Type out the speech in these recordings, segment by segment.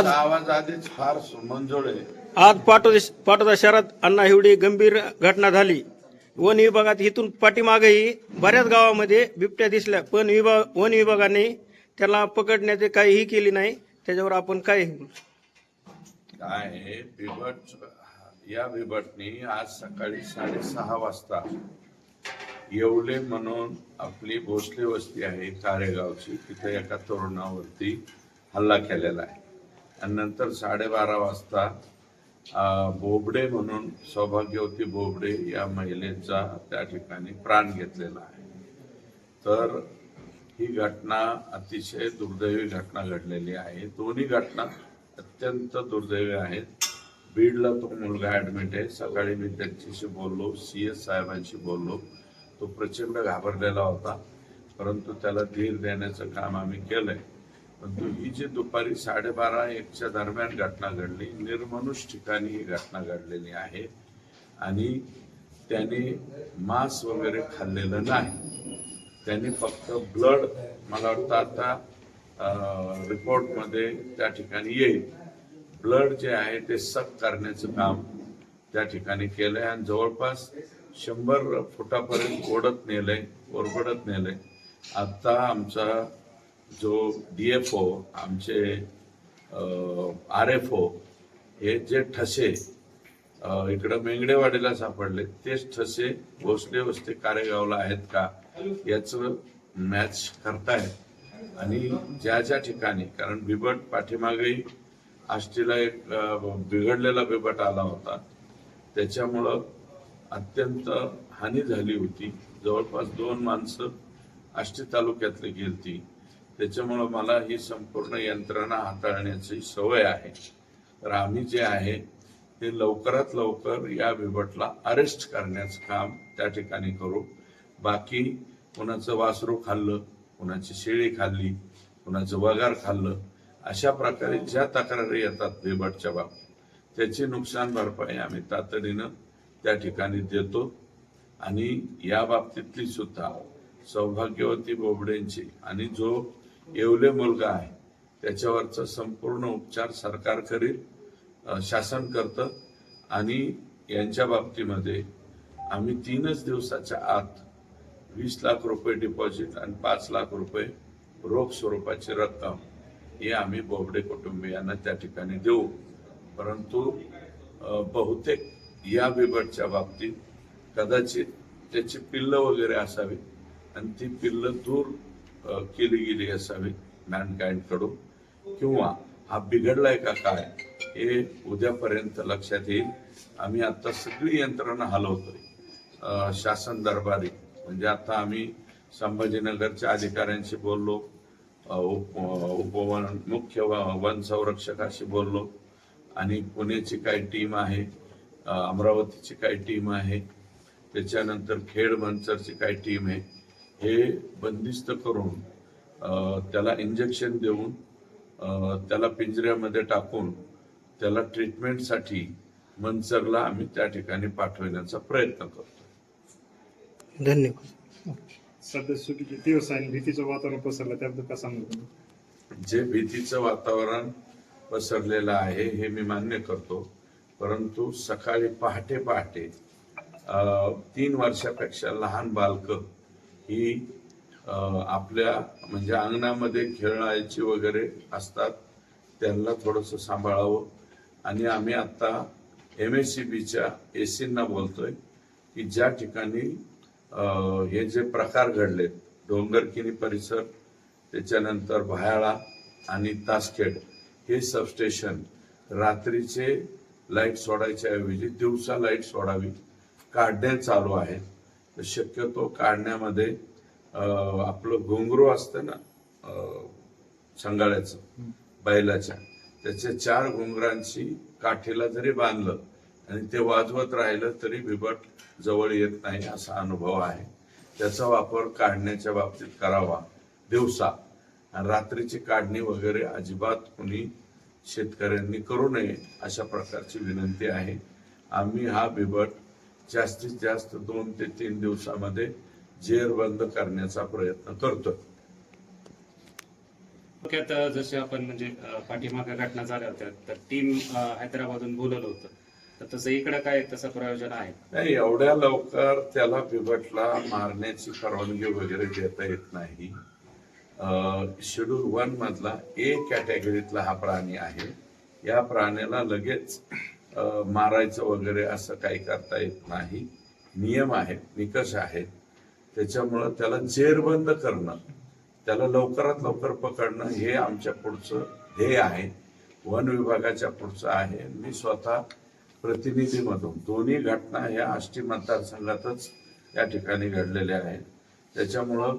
आज आवाज आधीच फार मंजूळ आज पाटोदा पाटोदा शहरात अण्णा एवढी गंभीर घटना झाली. वन विभागात इथून पाठीमागेही बऱ्याच गावामध्ये बिबट्या दिसल्या पण विभाग वन विभागाने त्याला पकडण्याचे काहीही केली नाही. त्याच्यावर आपण काय काय बिबट या बिबटनी आज सकाळी साडेसहा वाजता येवले म्हणून आपली भोसले वस्ती आहे कारेगावची तिथे एका तरुणावरती हल्ला केलेला आहे. आणि नंतर साडेबारा वाजता बोबडे म्हणून सौभाग्यवती बोबडे या महिलेचा त्या ठिकाणी प्राण घेतलेला आहे. तर ही घटना अतिशय दुर्दैवी घटना घडलेली आहे. दोन्ही घटना अत्यंत दुर्दैवी आहेत. बीडला तो मुलगा ऍडमिट आहे. सकाळी मी त्यांच्याशी बोललो सी एस साहेबांशी बोललो. तो प्रचंड घाबरलेला होता परंतु त्याला धीर देण्याचं काम आम्ही केलंय. आहे ही जी दुपारी साडेबारा एकच्या दरम्यान घटना घडली निर्मनुष ठिकाणी ही घटना घडलेली आहे आणि त्याने मांस वगैरे खाल्लेलं नाही. त्याने फक्त ब्लड मला वाटतं आता रिपोर्टमध्ये त्या ठिकाणी येईल. ब्लड जे आहे ते सक करण्याचं काम त्या ठिकाणी केलंय आणि जवळपास शंभर फुटापर्यंत ओढत नेलंय ओरबडत नेलंय. आता आमचा जो डी एफ ओ आमचे आर एफ ओ हे जे ठसे इकडं मेंगडेवाडीला सापडले तेच ठसे भोसले वस्ते कारेगावला आहेत का? याचं मॅच करतायत. आणि ज्या ज्या ठिकाणी कारण बिबट पाठीमागेही आष्टीला एक बिघडलेला बिबट आला होता. त्याच्यामुळं अत्यंत हानी झाली होती. जवळपास दोन माणसं आष्टी तालुक्यातली गेलती. त्याच्यामुळं मला ही संपूर्ण यंत्रणा हाताळण्याची सवय आहे. तर आम्ही जे आहे ते लवकरात लवकर या बिबटला अरेस्ट करण्याचं काम त्या ठिकाणी करू. बाकी कुणाचं वासरू खाल्लं कुणाची शेळी खाल्ली कुणाचं वगार खाल्लं अशा प्रकारे ज्या तक्रारी येतात बिबटच्या बाबतीत त्याची नुकसान भरपाई आम्ही तातडीनं त्या ठिकाणी देतो. आणि या बाबतीतली सुद्धा सौभाग्यवती बोबडेंची आणि जो येवले मुलगा आहे. त्याच्यावरचा संपूर्ण उपचार सरकार करील शासन करतं आणि यांच्या बाबतीमध्ये आम्ही तीनच दिवसाच्या आत वीस लाख रुपये डिपॉझिट आणि पाच लाख रुपये रोख स्वरूपाची रक्कम हे आम्ही बोबडे कुटुंबियांना त्या ठिकाणी देऊ. परंतु बहुतेक या बिबटच्या बाबतीत कदाचित त्याची पिल्लं वगैरे असावी आणि ती पिल्लं दूर केली गेली असावी मॅनकाइंडकडून किंवा हा बिघडलाय का काय हे उद्यापर्यंत लक्षात येईल. आम्ही आता सगळी यंत्रणा हलवतोय. शासन दरबारी. म्हणजे आता आम्ही संभाजीनगरच्या अधिकाऱ्यांशी बोललो. उप उपवन मुख्य व- वन संरक्षकाशी बोललो. आणि पुण्याची काही टीम आहे अमरावतीची काही टीम आहे. त्याच्यानंतर खेड मंचरची काही टीम आहे. हे बंदिस्त करून त्याला इंजेक्शन देऊन त्याला पिंजऱ्यामध्ये टाकून त्याला ट्रीटमेंटसाठी मंचरला आम्ही त्या ठिकाणी पाठवण्याचा प्रयत्न करतो. धन्यवाद. सध्या दिवस आहे आणि भीतीचं वातावरण पसरलं त्याबद्दल काय सांगू जे भीतीचं वातावरण पसरलेलं आहे हे मी मान्य करतो. परंतु सकाळी पहाटे पहाटे तीन वर्षापेक्षा लहान बालक ही आपल्या म्हणजे अंगणामध्ये खेळायची वगैरे असतात त्यांना थोडंसं सांभाळावं. आणि आम्ही आत्ता एम एस सी बीच्या एसींना बोलतोय की ज्या ठिकाणी हे जे प्रकार घडलेत डोंगरकिनी परिसर त्याच्यानंतर भयाळा आणि तासखेड हे सबस्टेशन रात्रीचे लाइट सोडायच्या ऐवजी दिवसा लाइट सोडावी काढणे चालू आहेत. शक्यतो काढण्यामध्ये आपलं घुंगरू असतं ना संगाळ्याचं बैलाच्या त्याच्या चार घुंगरांची काठीला जरी बांधलं आणि ते वाजवत राहिलं तरी बिबट जवळ येत नाही असा अनुभव आहे. त्याचा वापर काढण्याच्या बाबतीत करावा. दिवसा. आणि रात्रीची काढणी वगैरे अजिबात कुणी शेतकऱ्यांनी करू नये अशा प्रकारची विनंती आहे. आम्ही हा बिबट जास्तीत जास्त दोन ते तीन दिवसामध्ये जेर बंद करण्याचा प्रयत्न करतोय. थोडक्यात जसे आपण म्हणजे पाठीमागे घटना झाल्या होत्या तर टीम हैदराबादहून बोलवलं होतं. तर तसं इकडं काय तसं प्रयोजन आहे? नाही एवढ्या लवकर त्याला बिबटला मारण्याची परवानगी वगैरे देता येत नाही. शेड्यूल वन मधला ए कॅटेगरीतला हा प्राणी आहे. या प्राण्याला लगेच मारायचं वगैरे असं काही करता येत नाही. नियम आहेत निकष आहेत. त्याच्यामुळं त्याला जेरबंद करणं त्याला लवकरात लवकर पकडणं हे आमच्या पुढचं ध्येय आहे. वन विभागाच्या पुढचं आहे. मी स्वतः प्रतिनिधीमधून दोन्ही घटना ह्या आष्टी मतदारसंघातच या ठिकाणी घडलेल्या आहेत. त्याच्यामुळं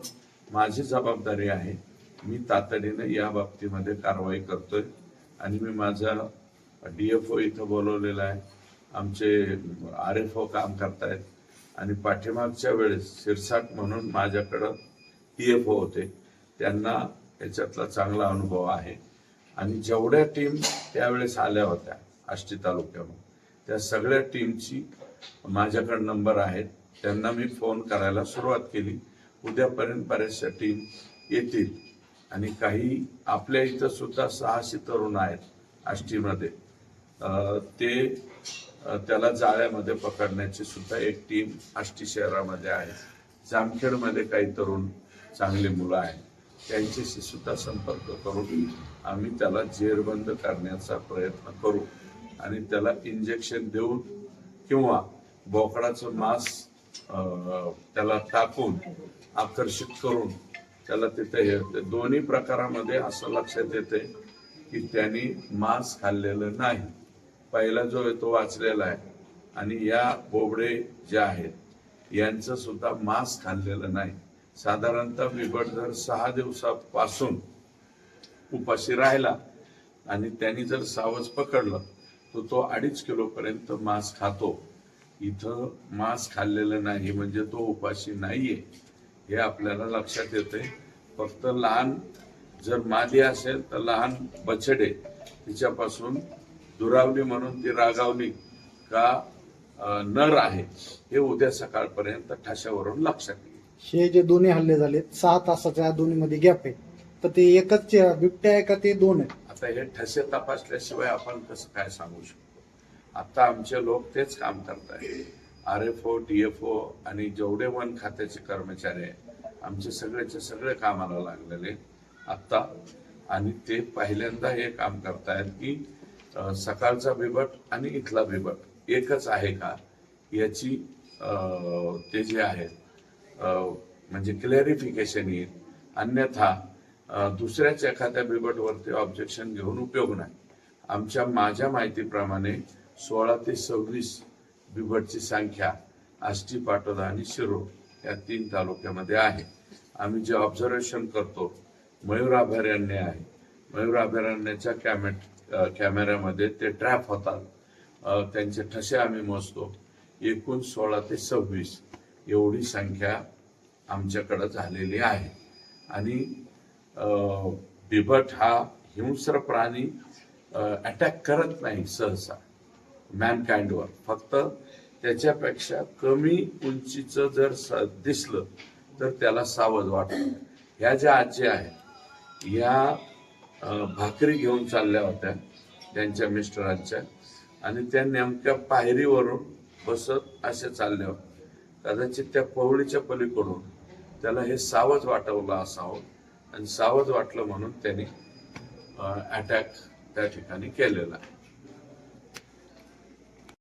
माझी जबाबदारी आहे मी तातडीने या बाबतीमध्ये कारवाई करतोय आणि मी माझा डी एफ ओ इथं बोलवलेला आहे. आमचे आर एफ ओ काम करतायत. आणि पाठीमागच्या वेळेस शिरसाट म्हणून माझ्याकडं बी एफ ओ होते. त्यांना याच्यातला चांगला अनुभव आहे. आणि जेवढ्या टीम त्यावेळेस आल्या होत्या आष्टी तालुक्यामध्ये त्या सगळ्या टीमची माझ्याकडे नंबर आहेत. त्यांना मी फोन करायला सुरुवात केली. उद्यापर्यंत बऱ्याचशा टीम येतील. आणि काही आपल्या इथं सुद्धा सहाशे तरुण आहेत आष्टीमध्ये. ते त्याला जाळ्यामध्ये पकडण्याची सुद्धा एक टीम आष्टी शहरामध्ये आहे. जामखेडमध्ये काही तरुण चांगली मुलं आहेत. त्यांच्याशी सुद्धा संपर्क करून आम्ही त्याला जेरबंद करण्याचा प्रयत्न करू. आणि त्याला इंजेक्शन देऊन किंवा बोकडाचं मांस त्याला टाकून आकर्षित करून त्याला तिथे हे दोन्ही प्रकारामध्ये असं लक्षात येते की त्यांनी मांस खाल्लेलं नाही. पहिला जो आहे तो वाचलेला आहे. आणि या बोबडे जे आहेत यांचं सुद्धा मांस खाल्लेलं नाही. साधारणतः बिबट जर सहा दिवसापासून उपाशी राहिला आणि त्यांनी जर सावज पकडलं तर तो अडीच किलोपर्यंत मांस खातो. इथं मांस खाल्लेलं नाही म्हणजे तो उपाशी नाहीये. हे आपल्याला लक्षात येते. फक्त लहान जर मादी असेल तर लहान बछडे तिच्यापासून दुरावली म्हणून ती रागावली का नर आहे हे उद्या सकाळपर्यंत ठाशावरून लक्षात येईल. हे जे दोन्ही हल्ले झाले सहा तासाच्या दोन्ही मध्ये गॅप आहे. तर ते एकच बिबट्या आहे का ते दोन आहे? आता हे ठसे तपासल्याशिवाय आपण कसं काय सांगू शकतो? आता आमचे लोक तेच काम करत आहेत. R F O D F O आणि जेवढे वन खात्याचे कर्मचारी आहेत आमचे सगळेचे सगळे कामाला लागलेले आता आणि ते पहिल्यांदा हे काम करतायत की सकाळचा बिबट आणि इथला बिबट. एकच आहे का? याची ते जे आहे म्हणजे क्लॅरिफिकेशन येईल. अन्यथा दुसऱ्याच्या दुसऱ्याच एखाद्या बिबटवरती ऑब्जेक्शन घेऊन उपयोग नाही. आमच्या माझ्या माहितीप्रमाणे सोळा ते सव्वीस बिबटची संख्या आष्टी पाटोदा आणि शिरोळ या तीन तालुक्यामध्ये आहे. आम्ही जे ऑब्झर्वेशन करतो मयूर अभयारण्य आहे. मयूर अभयारण्याच्या कॅमेट कॅमेऱ्यामध्ये ते ट्रॅप होतात. त्यांचे ठसे आम्ही मोजतो. एकूण सोळा ते सव्वीस एवढी संख्या आमच्याकडं झालेली आहे. आणि बिबट हा हिंस्र प्राणी अटॅक करत नाही सहसा. मॅनकाइंडवर. फक्त त्याच्यापेक्षा कमी उंचीचं जर स- दिसलं तर त्याला सावध वाटतं. ह्या ज्या आजी आहेत या भाकरी घेऊन चालल्या होत्या. त्यांच्या मिस्टरांच्या. आणि त्या नेमक्या पायरीवरून बसत असे चालले कदाचित त्या पवळीच्या पलीकडून त्याला हे सावध वाटवलं असावं. आणि सावध वाटलं म्हणून त्यांनी अटॅक त्या ठिकाणी केलेला. आहे